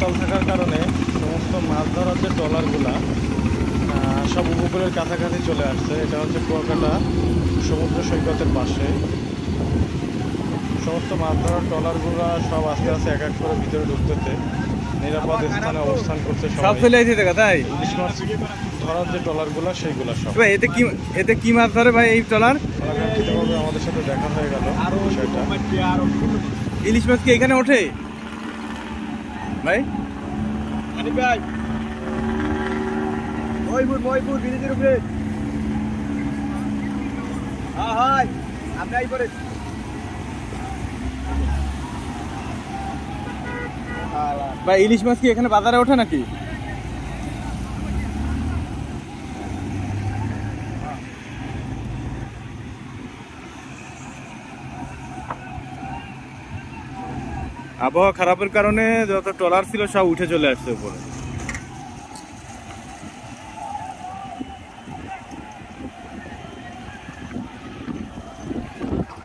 জল থাকার কারণে সমস্ত মাছ ধরার যে ট্রলারগুলা সব উপকূলের কাছাকাছি চলে আসছে। এটা হচ্ছে কুয়াকাটা সমুদ্র সৈকতের পাশে। সমস্ত মাছ ধরার ট্রলারগুলো সব আস্তে আস্তে এক এক করে ভিতরে ঢুকতেছে। নিরাপদ স্থানে অবস্থান করছে সব চলে আসছে দেখা তাই? ইলিশ মাছ ধরার যে ট্রলারগুলো সেইগুলো সব। ভাই এতে কি এতে কি মাছ ধরে ভাই এই ট্রলার আমাদের সাথে দেখা হয়ে গেল বিষয়টা। ইলিশ মাছ কি এখানে ওঠে? ভাই? ভাই। ময়পুর ময়পুর ব্রিজের উপরে। হ্যাঁ হাই। আপনি আই করে ভাই ইলিশ মাছ কি এখানে বাজারে ওঠে নাকি? আবহাওয়া খারাপের কারণে যত ট্রলার ছিল সব উঠে চলে আসছে উপরে।